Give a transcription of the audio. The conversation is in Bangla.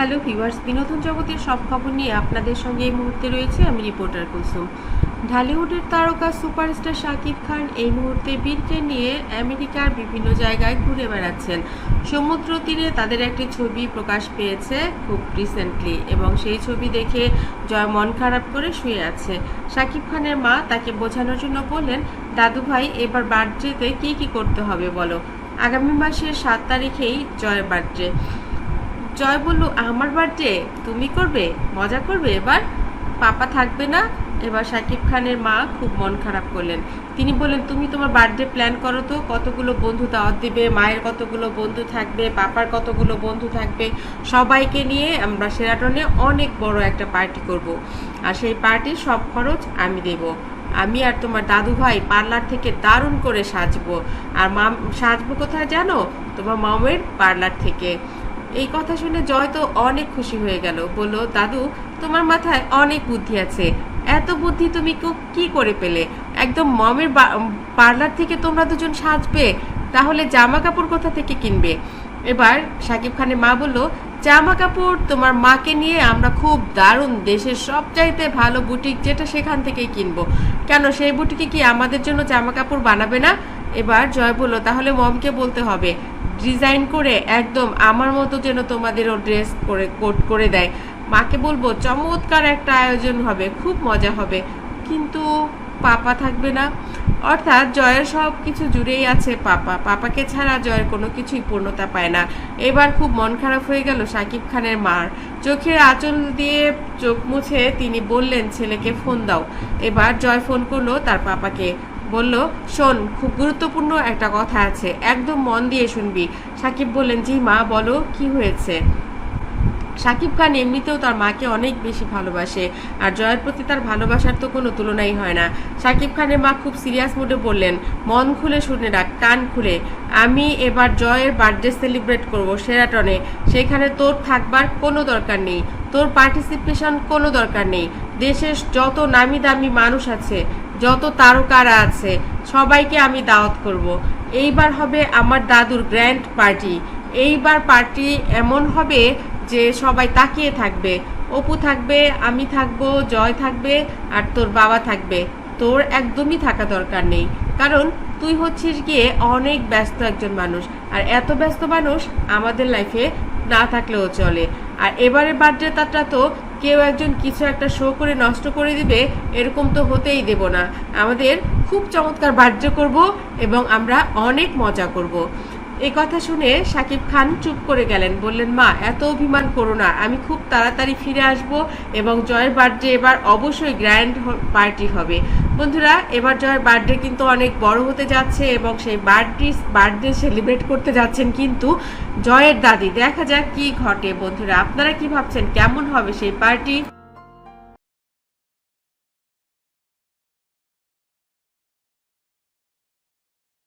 হ্যালো ভিউয়ার্স, বিনোদন জগতের সব খবর নিয়ে আপনাদের সঙ্গে এই মুহূর্তে রয়েছে আমি রিপোর্টার কুসুম ঢালিউডের তারকা সুপারস্টার শাকিব খান এই মুহূর্তে বীরকে নিয়ে আমেরিকার বিভিন্ন জায়গায় ঘুরে বেড়াচ্ছেন। সমুদ্র তীরে তাদের একটি ছবি প্রকাশ পেয়েছে খুব রিসেন্টলি এবং সেই ছবি দেখে জয় মন খারাপ করে শুয়ে আছে। শাকিব খানের মা তাকে বোঝানোর জন্য বললেন, দাদু ভাই, এবার বার্থডেতে কী কী করতে হবে বলো? আগামী মাসের সাত তারিখেই জয়ের বার্থডে। জয় বলল, আমার বার্থডে তুমি করবে? মজা করবে? এবার পাপা থাকবে না। এবার শাকিব খানের মা খুব মন খারাপ করলেন। তিনি বললেন, তুমি তোমার বার্থডে প্ল্যান করো তো, কতগুলো বন্ধু দাওয়াত দিবে, মায়ের কতগুলো বন্ধু থাকবে, পাপার কতগুলো বন্ধু থাকবে, সবাইকে নিয়ে আমরা সেরাটনে অনেক বড় একটা পার্টি করব। আর সেই পার্টির সব খরচ আমি দেব। আমি আর তোমার দাদু ভাই পার্লার থেকে দারুণ করে সাজবো। আর মাম, সাজবো কোথায় জানো? তোমার মামের পার্লার থেকে। এই কথা শুনে জয় তো অনেক খুশি হয়ে গেল। বলল, দাদু, তোমার মাথায় অনেক বুদ্ধি আছে। এত বুদ্ধি তুমি কো- করে পেলে? একদম মমের পার্লার থেকে তোমরা দুজন সাজবে, তাহলে জামা কাপড় কোথা থেকে কিনবে? এবার সাকিব খানের মা বলল জামা কাপড় তোমার মাকে নিয়ে আমরা খুব দারুণ দেশের সবচাইতে ভালো বুটিক যেটা সেখান থেকেই কিনবো। কেন, সেই বুটিকে কি আমাদের জন্য জামা কাপড় বানাবে না? এবার জয় বলল, তাহলে মমকে বলতে হবে। ডিজাইন করে একদম আমার মতো যেন তোমাদেরও ড্রেস করে কোট করে দেয়। মাকে বলব, চমৎকার একটা আয়োজন হবে, খুব মজা হবে। কিন্তু পাপা থাকবে না। অর্থাৎ জয়ের সব কিছু জুড়েই আছে পাপা। পাপাকে ছাড়া জয়ের কোনো কিছুই পূর্ণতা পায় না। এবার খুব মন খারাপ হয়ে গেল সাকিব খানের মার। চোখের আঁচল দিয়ে চোখ মুছে তিনি বললেন, ছেলেকে ফোন দাও। এবার জয় ফোন করল তার পাপাকে। বলল, শোন, খুব গুরুত্বপূর্ণ একটা কথা আছে, একদম মন দিয়ে শুনবি। সাকিব বললেন, জি মা, বলো, কি হয়েছে? সাকিব খান এমনিতেও তার মাকে অনেক বেশি ভালোবাসে, আর জয়ের প্রতি তার ভালোবাসার তো কোনো তুলনাই হয় না। সাকিব খানের মা খুব সিরিয়াস মুডে বললেন, মন খুলে শুনে রাখ, কান খুলে। আমি এবার জয়ের বার্থডে সেলিব্রেট করব সেরাটনে। সেখানে তোর থাকবার কোনো দরকার নেই, তোর পার্টিসিপেশন কোনো দরকার নেই। দেশের যত নামি দামি মানুষ আছে যত তারকারা আছে, সবাইকে আমি দাওয়াত করব। এইবার হবে আমার দাদুর গ্র্যান্ড পার্টি এইবার পার্টি এমন হবে যে সবাই তাকিয়ে থাকবে। অপু থাকবে, আমি থাকব, জয় থাকবে, আর তোর বাবা থাকবে। তোর একদমই থাকা দরকার নেই। কারণ তুই হচ্ছিস গিয়ে অনেক ব্যস্ত একজন মানুষ। আর এত ব্যস্ত মানুষ আমাদের লাইফে না থাকলেও চলে। আর এবারে বার্থডেটা তো কেউ একজন কিছু একটা শো করে নষ্ট করে দিবে, এরকম তো হতেই দেব না। আমাদের খুব চমৎকার বাহ্য করব এবং আমরা অনেক মজা করব। এই কথা শুনে সাকিব খান চুপ করে গেলেন, বললেন, মা, এত অভিমান করো না, আমি খুব তাড়াতাড়ি ফিরে আসব এবং জয়ের বার্থডে এবার অবশ্যই গ্র্যান্ড পার্টি হবে। বন্ধুরা, এবার জয়ের বার্থডে কিন্তু অনেক বড় হতে যাচ্ছে এবং সেই বার্থডে বার্থডে সেলিব্রেট করতে যাচ্ছেন কিন্তু জয়ের দাদি। দেখা যাক কি ঘটে, বন্ধুরা। আপনারা কি ভাবছেন, কেমন হবে সেই পার্টি?